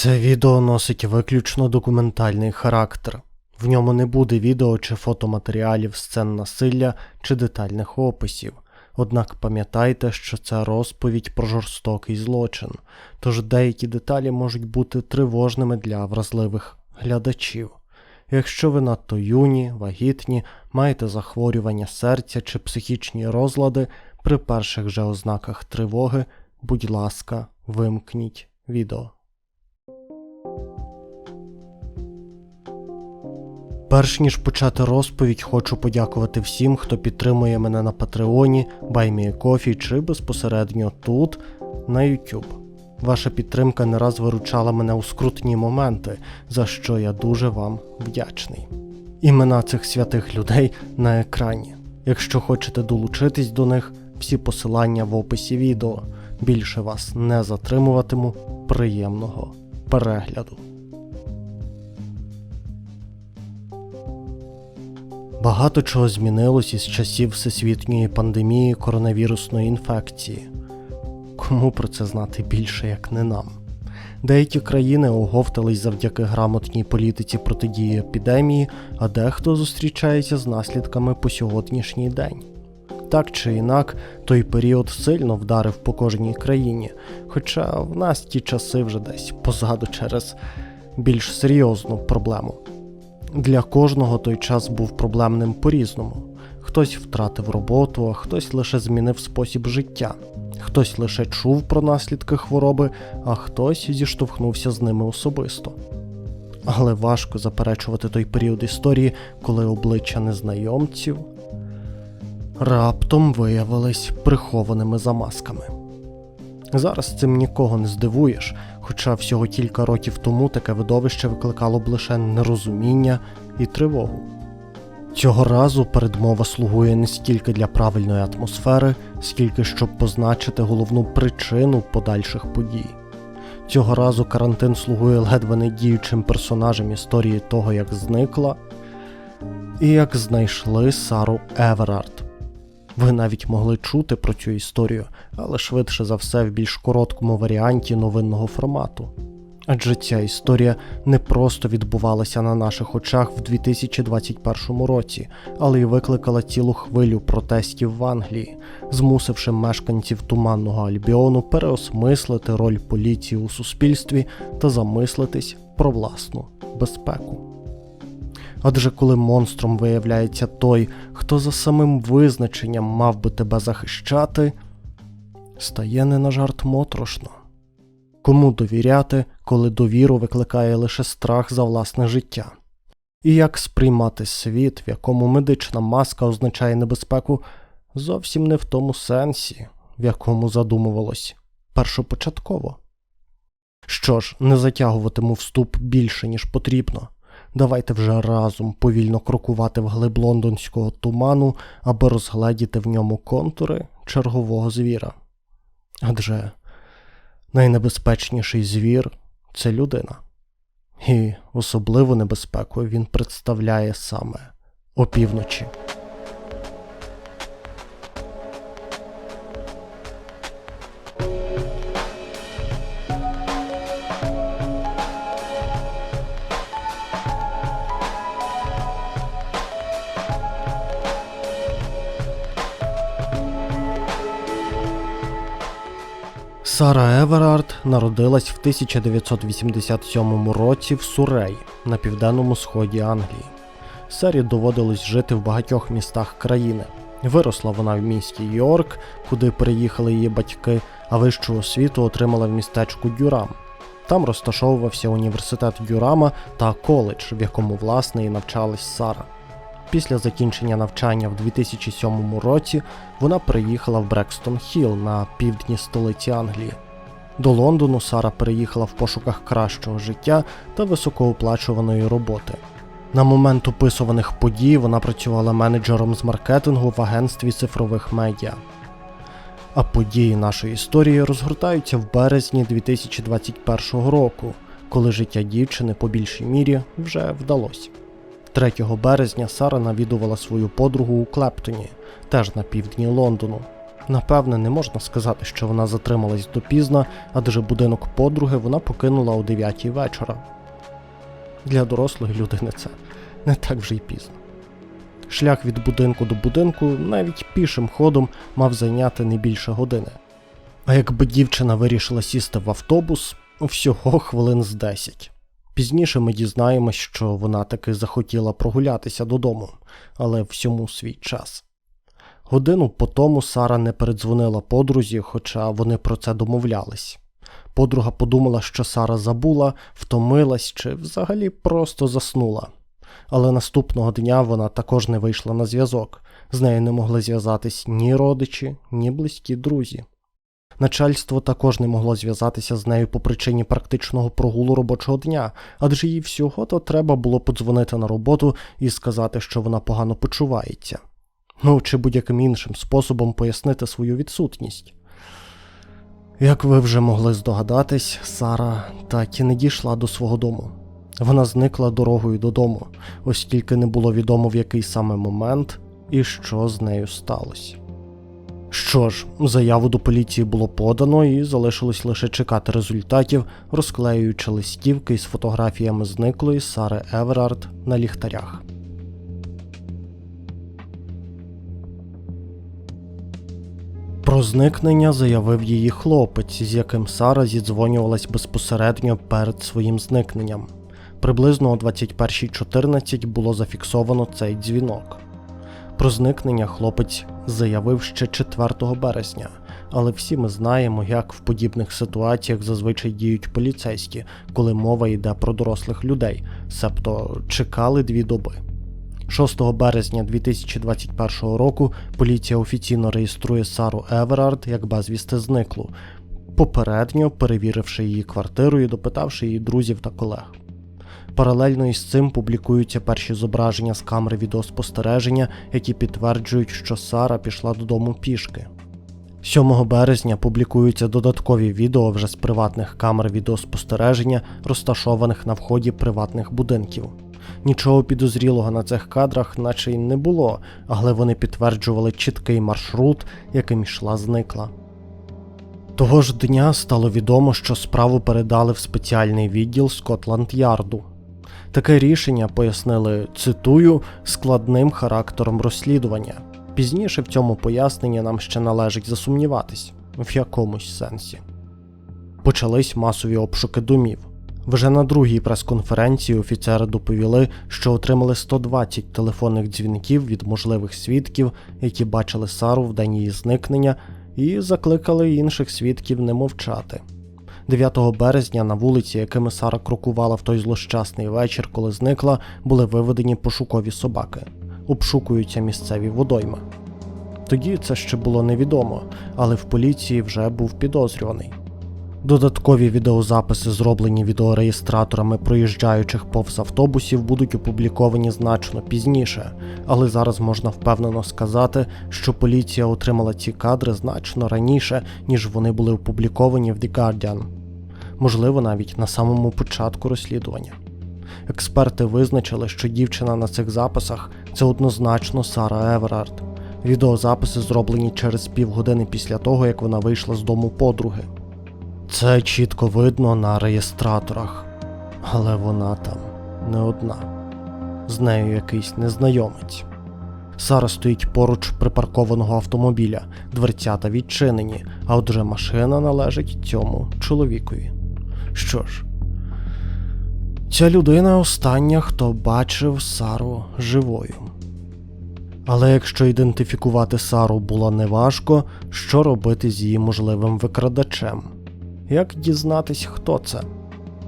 Це відео носить виключно документальний характер. В ньому не буде відео чи фотоматеріалів сцен насилля чи детальних описів. Однак пам'ятайте, що це розповідь про жорстокий злочин, тож деякі деталі можуть бути тривожними для вразливих глядачів. Якщо ви надто юні, вагітні, маєте захворювання серця чи психічні розлади, при перших же ознаках тривоги, будь ласка, вимкніть відео. Перш ніж почати розповідь, хочу подякувати всім, хто підтримує мене на Патреоні, Баймієкофі чи безпосередньо тут, на YouTube. Ваша підтримка не раз виручала мене у скрутні моменти, за що я дуже вам вдячний. Імена цих святих людей на екрані. Якщо хочете долучитись до них, всі посилання в описі відео. Більше вас не затримуватиму. Приємного перегляду. Багато чого змінилось із часів всесвітньої пандемії коронавірусної інфекції. Кому про це знати більше, як не нам? Деякі країни оговтались завдяки грамотній політиці протидії епідемії, а дехто зустрічається з наслідками по сьогоднішній день. Так чи інак, той період сильно вдарив по кожній країні, хоча в нас ті часи вже десь позаду через більш серйозну проблему. Для кожного той час був проблемним по-різному. Хтось втратив роботу, а хтось лише змінив спосіб життя, хтось лише чув про наслідки хвороби, а хтось зіштовхнувся з ними особисто. Але важко заперечувати той період історії, коли обличчя незнайомців раптом виявились прихованими за масками. Зараз цим нікого не здивуєш, хоча всього кілька років тому таке видовище викликало б лише нерозуміння і тривогу. Цього разу передмова слугує не стільки для правильної атмосфери, скільки щоб позначити головну причину подальших подій. Цього разу карантин слугує ледве не діючим персонажем історії того, як зникла, і як знайшли Сару Еверард. Ви навіть могли чути про цю історію, але швидше за все в більш короткому варіанті новинного формату. Адже ця історія не просто відбувалася на наших очах в 2021 році, але й викликала цілу хвилю протестів в Англії, змусивши мешканців туманного Альбіону переосмислити роль поліції у суспільстві та замислитись про власну безпеку. Адже коли монстром виявляється той, хто за самим визначенням мав би тебе захищати, стає не на жарт моторошно. Кому довіряти, коли довіру викликає лише страх за власне життя? І як сприймати світ, в якому медична маска означає небезпеку, зовсім не в тому сенсі, в якому задумувалось першопочатково? Що ж, не затягуватиму вступ більше, ніж потрібно. Давайте вже разом повільно крокувати вглиб лондонського туману, аби розгледіти в ньому контури чергового звіра. Адже найнебезпечніший звір це людина, і особливу небезпеку він представляє саме опівночі. Сара Еверард народилась в 1987 році в Сурей на південному сході Англії. Сарі доводилось жити в багатьох містах країни. Виросла вона в місті Йорк, куди переїхали її батьки, а вищу освіту отримала в містечку Дюрам. Там розташовувався університет Дюрама та коледж, в якому власне і навчалась Сара. Після закінчення навчання в 2007 році вона приїхала в Брекстон Хілл на півдні столиці Англії. До Лондону Сара переїхала в пошуках кращого життя та високооплачуваної роботи. На момент описуваних подій вона працювала менеджером з маркетингу в агентстві цифрових медіа. А події нашої історії розгортаються в березні 2021 року, коли життя дівчини по більшій мірі вже вдалося. 3 березня Сара навідувала свою подругу у Клептоні, теж на півдні Лондону. Напевне, не можна сказати, що вона затрималась допізно, адже будинок подруги вона покинула о 9 вечора. Для дорослої людини це не так вже й пізно. Шлях від будинку до будинку навіть пішим ходом мав зайняти не більше години. А якби дівчина вирішила сісти в автобус, всього хвилин з 10. Пізніше ми дізнаємось, що вона таки захотіла прогулятися додому, але всьому свій час. Годину по тому Сара не передзвонила подрузі, хоча вони про це домовлялись. Подруга подумала, що Сара забула, втомилась чи взагалі просто заснула. Але наступного дня вона також не вийшла на зв'язок. З нею не могли зв'язатись ні родичі, ні близькі друзі. Начальство також не могло зв'язатися з нею по причині практичного прогулу робочого дня, адже їй всього то треба було подзвонити на роботу і сказати, що вона погано почувається. Ну чи будь-яким іншим способом пояснити свою відсутність. Як ви вже могли здогадатись, Сара так і не дійшла до свого дому. Вона зникла дорогою додому, ось тільки не було відомо в який саме момент і що з нею сталося. Що ж, заяву до поліції було подано і залишилось лише чекати результатів, розклеюючи листівки із фотографіями зниклої Сари Еверард на ліхтарях. Про зникнення заявив її хлопець, з яким Сара зідзвонювалась безпосередньо перед своїм зникненням. Приблизно о 21.14 було зафіксовано цей дзвінок. Про зникнення хлопець заявив ще 4 березня, але всі ми знаємо, як в подібних ситуаціях зазвичай діють поліцейські, коли мова йде про дорослих людей, себто чекали дві доби. 6 березня 2021 року поліція офіційно реєструє Сару Еверард як безвісти зниклу, попередньо перевіривши її квартиру і допитавши її друзів та колег. Паралельно із цим публікуються перші зображення з камери відеоспостереження, які підтверджують, що Сара пішла додому пішки. 7 березня публікуються додаткові відео вже з приватних камер відеоспостереження, розташованих на вході приватних будинків. Нічого підозрілого на цих кадрах, наче й не було, але вони підтверджували чіткий маршрут, яким йшла зникла. Того ж дня стало відомо, що справу передали в спеціальний відділ Скотланд Ярду. Таке рішення пояснили, цитую, складним характером розслідування. Пізніше в цьому поясненні нам ще належить засумніватись в якомусь сенсі. Почались масові обшуки домів. Вже на другій прес-конференції офіцери доповіли, що отримали 120 телефонних дзвінків від можливих свідків, які бачили Сару в день її зникнення, і закликали інших свідків не мовчати. 9 березня на вулиці, якими Сара крокувала в той злощасний вечір, коли зникла, були виведені пошукові собаки, обшукуються місцеві водойми. Тоді це ще було невідомо, але в поліції вже був підозрюваний. Додаткові відеозаписи, зроблені відеореєстраторами проїжджаючих повз автобусів, будуть опубліковані значно пізніше, але зараз можна впевнено сказати, що поліція отримала ці кадри значно раніше, ніж вони були опубліковані в The Guardian. Можливо, навіть на самому початку розслідування. Експерти визначили, що дівчина на цих записах це однозначно Сара Еверард. Відеозаписи зроблені через півгодини після того, як вона вийшла з дому подруги. Це чітко видно на реєстраторах, але вона там не одна. З нею якийсь незнайомець. Сара стоїть поруч припаркованого автомобіля, дверцята відчинені, а отже машина належить цьому чоловікові. Що ж, ця людина остання, хто бачив Сару живою. Але якщо ідентифікувати Сару було неважко, що робити з її можливим викрадачем? Як дізнатись, хто це?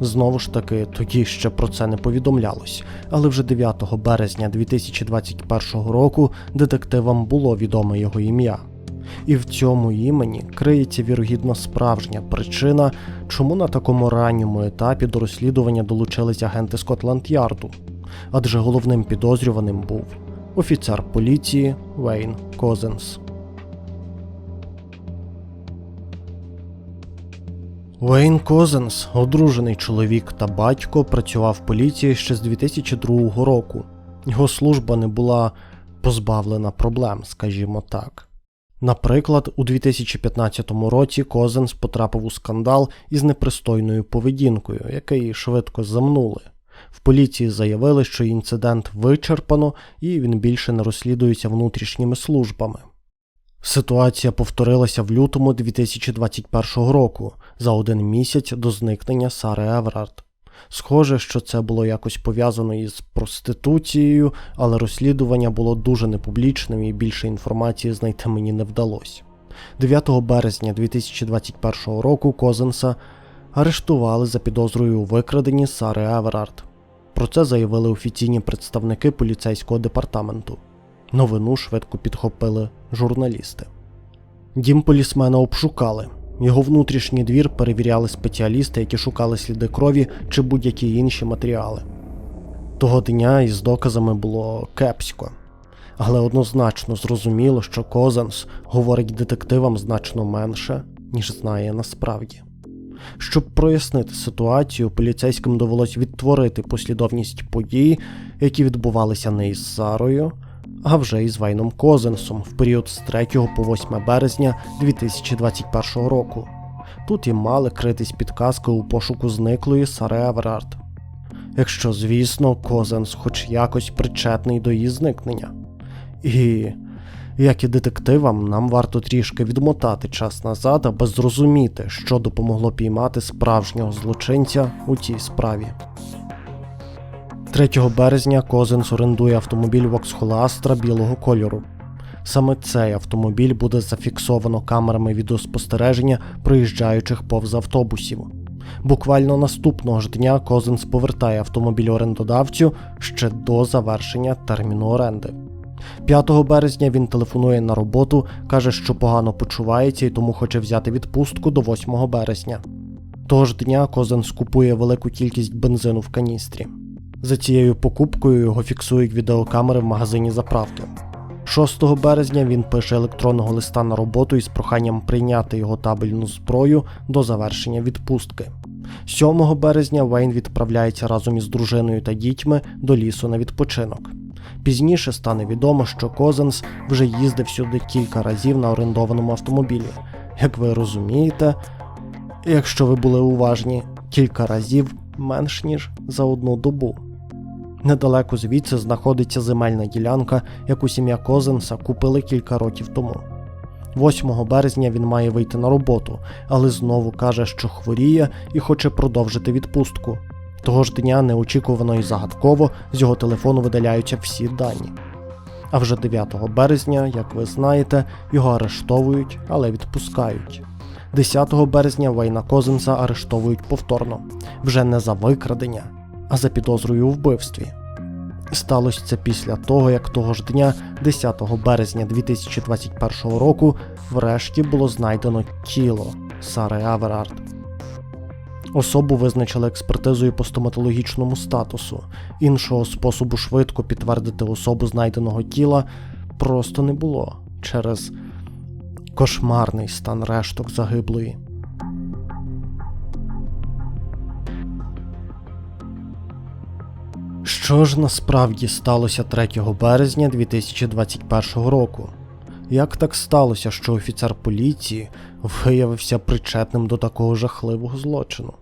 Знову ж таки, тоді ще про це не повідомлялось, але вже 9 березня 2021 року детективам було відоме його ім'я. І в цьому імені криється вірогідно справжня причина, чому на такому ранньому етапі до розслідування долучились агенти Скотланд Ярду. Адже головним підозрюваним був офіцер поліції Вейн Козенс. Уейн Козенс, одружений чоловік та батько, працював в поліції ще з 2002 року. Його служба не була позбавлена проблем, скажімо так. Наприклад, у 2015 році Козенс потрапив у скандал із непристойною поведінкою, який швидко замнули. В поліції заявили, що інцидент вичерпано і він більше не розслідується внутрішніми службами. Ситуація повторилася в лютому 2021 року за один місяць до зникнення Сари Еверард. Схоже, що це було якось пов'язано із проституцією, але розслідування було дуже непублічним і більше інформації знайти мені не вдалося. 9 березня 2021 року Козенса арештували за підозрою у викраденні Сари Еверард. Про це заявили офіційні представники поліцейського департаменту. Новину швидко підхопили журналісти. Дім полісмена обшукали. Його внутрішній двір перевіряли спеціалісти, які шукали сліди крові чи будь-які інші матеріали. Того дня із доказами було кепсько, але однозначно зрозуміло, що Козенс говорить детективам значно менше, ніж знає насправді. Щоб прояснити ситуацію, поліцейським довелось відтворити послідовність подій, які відбувалися не із Сарою, а вже із Вайном Козенсом в період з 3 по 8 березня 2021 року. Тут і мали критись підказки у пошуку зниклої Сари Еверард. Якщо, звісно, Козенс хоч якось причетний до її зникнення. І, як і детективам, нам варто трішки відмотати час назад, аби зрозуміти, що допомогло піймати справжнього злочинця у цій справі. 3 березня Козенс орендує автомобіль Astra білого кольору. Саме цей автомобіль буде зафіксовано камерами відеоспостереження проїжджаючих повз автобусів. Буквально наступного ж дня Козенс повертає автомобіль орендодавцю ще до завершення терміну оренди. 5 березня він телефонує на роботу, каже, що погано почувається і тому хоче взяти відпустку до 8 березня. Того ж дня Козенс купує велику кількість бензину в каністрі. За цією покупкою його фіксують відеокамери в магазині заправки. 6 березня він пише електронного листа на роботу із проханням прийняти його табельну зброю до завершення відпустки. 7 березня Вейн відправляється разом із дружиною та дітьми до лісу на відпочинок. Пізніше стане відомо, що Козенс вже їздив сюди кілька разів на орендованому автомобілі. Як ви розумієте, якщо ви були уважні, кілька разів менш ніж за одну добу. Недалеко звідси знаходиться земельна ділянка, яку сім'я Козенса купили кілька років тому. 8 березня він має вийти на роботу, але знову каже, що хворіє і хоче продовжити відпустку. Того ж дня неочікувано і загадково з його телефону видаляються всі дані. А вже 9 березня, як ви знаєте, його арештовують, але відпускають. 10 березня Вейна Козенса арештовують повторно, вже не за викрадення, за підозрою у вбивстві. Сталося це після того, як того ж дня, 10 березня 2021 року, врешті було знайдено тіло Сари Аверард. Особу визначили експертизою по стоматологічному статусу. Іншого способу швидко підтвердити особу знайденого тіла просто не було через кошмарний стан решток загиблої. Що ж насправді сталося 3 березня 2021 року? Як так сталося, що офіцер поліції виявився причетним до такого жахливого злочину?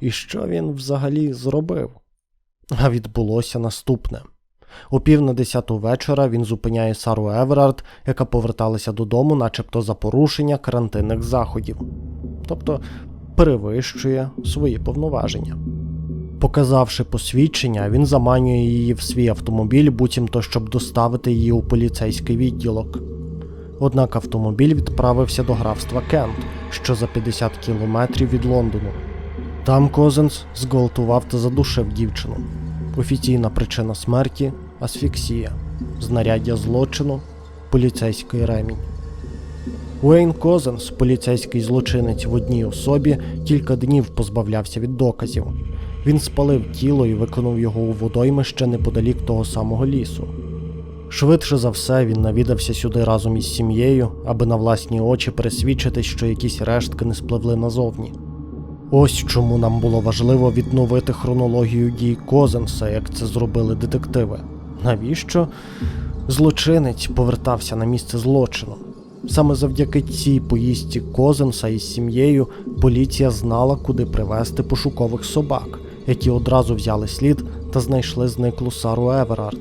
І що він взагалі зробив? А відбулося наступне. О пів на десяту вечора він зупиняє Сару Еверард, яка поверталася додому, начебто за порушення карантинних заходів, тобто перевищує свої повноваження. Показавши посвідчення, він заманює її в свій автомобіль, буцімто щоб доставити її у поліцейський відділок. Однак автомобіль відправився до графства Кент, що за 50 кілометрів від Лондону. Там Козенс зґвалтував та задушив дівчину. Офіційна причина смерті асфіксія, знаряддя злочину, поліцейський ремінь. Уейн Козенс, поліцейський злочинець в одній особі, кілька днів позбавлявся від доказів. Він спалив тіло і виконав його у водоймище неподалік того самого лісу. Швидше за все, він навідався сюди разом із сім'єю, аби на власні очі пересвідчитись, що якісь рештки не спливли назовні. Ось чому нам було важливо відновити хронологію дій Козенса, як це зробили детективи. Навіщо злочинець повертався на місце злочину? Саме завдяки цій поїздці Козенса із сім'єю поліція знала, куди привезти пошукових собак, які одразу взяли слід та знайшли зниклу Сару Еверард.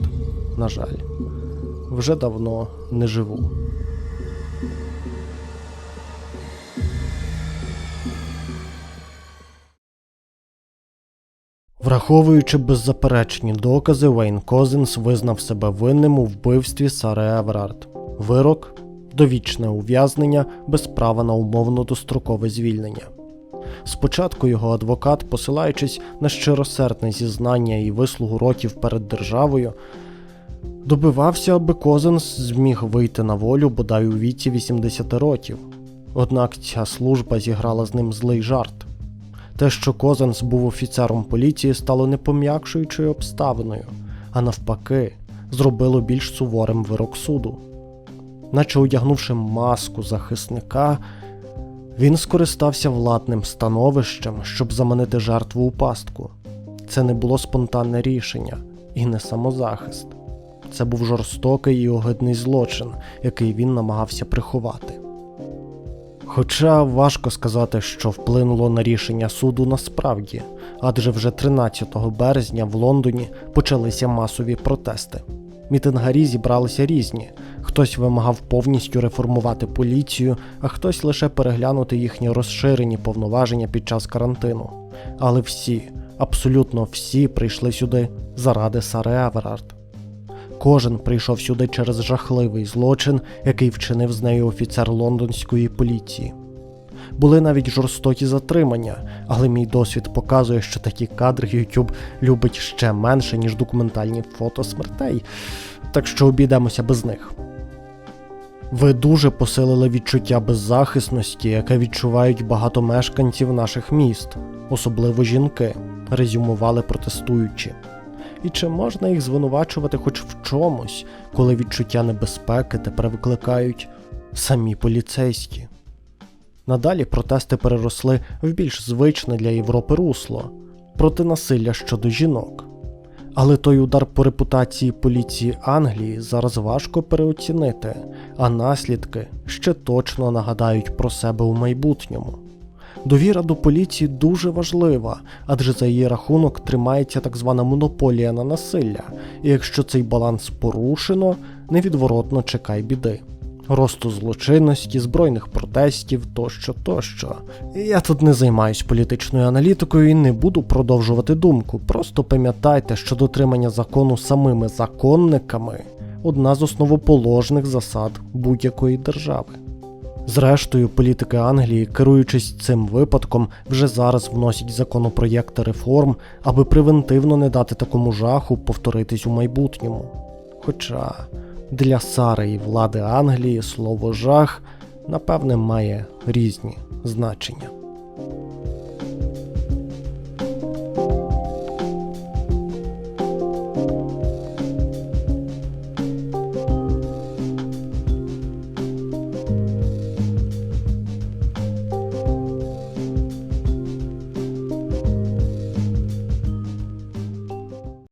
На жаль, вже давно не живу. Враховуючи беззаперечні докази, Вейн Козинс визнав себе винним у вбивстві Сари Еверард. Вирок довічне ув'язнення без права на умовно дострокове звільнення. Спочатку його адвокат, посилаючись на щиросердне зізнання і вислугу років перед державою, добивався, аби Козенс зміг вийти на волю бодай у віці 80 років. Однак ця служба зіграла з ним злий жарт. Те, що Козенс був офіцером поліції, стало не пом'якшуючою обставиною, а навпаки, зробило більш суворим вирок суду. Наче одягнувши маску захисника, він скористався владним становищем, щоб заманити жертву у пастку. Це не було спонтанне рішення і не самозахист. Це був жорстокий і огидний злочин, який він намагався приховати. Хоча важко сказати, що вплинуло на рішення суду насправді, адже вже 13 березня в Лондоні почалися масові протести. Мітингарі зібралися різні. Хтось вимагав повністю реформувати поліцію, а хтось лише переглянути їхні розширені повноваження під час карантину. Але всі, абсолютно всі, прийшли сюди заради Сари Еверард. Кожен прийшов сюди через жахливий злочин, який вчинив з нею офіцер лондонської поліції. Були навіть жорстокі затримання, але мій досвід показує, що такі кадри YouTube любить ще менше, ніж документальні фото смертей, так що обійдемося без них. Ви дуже посилили відчуття беззахисності, яке відчувають багато мешканців наших міст, особливо жінки, резюмували протестуючі. І чи можна їх звинувачувати хоч в чомусь, коли відчуття небезпеки тепер викликають самі поліцейські? Надалі протести переросли в більш звичне для Європи русло проти насилля щодо жінок. Але той удар по репутації поліції Англії зараз важко переоцінити, а наслідки ще точно нагадають про себе у майбутньому. Довіра до поліції дуже важлива, адже за її рахунок тримається так звана монополія на насилля, і якщо цей баланс порушено, невідворотно чекай біди. Росту злочинності, збройних протестів тощо тощо. Я тут не займаюсь політичною аналітикою і не буду продовжувати думку. Просто пам'ятайте, що дотримання закону самими законниками одна з основоположних засад будь-якої держави. Зрештою, політики Англії, керуючись цим випадком, вже зараз вносять законопроєкти реформ, аби превентивно не дати такому жаху повторитись у майбутньому. Хоча для Сари і влади Англії слово жах напевне має різні значення.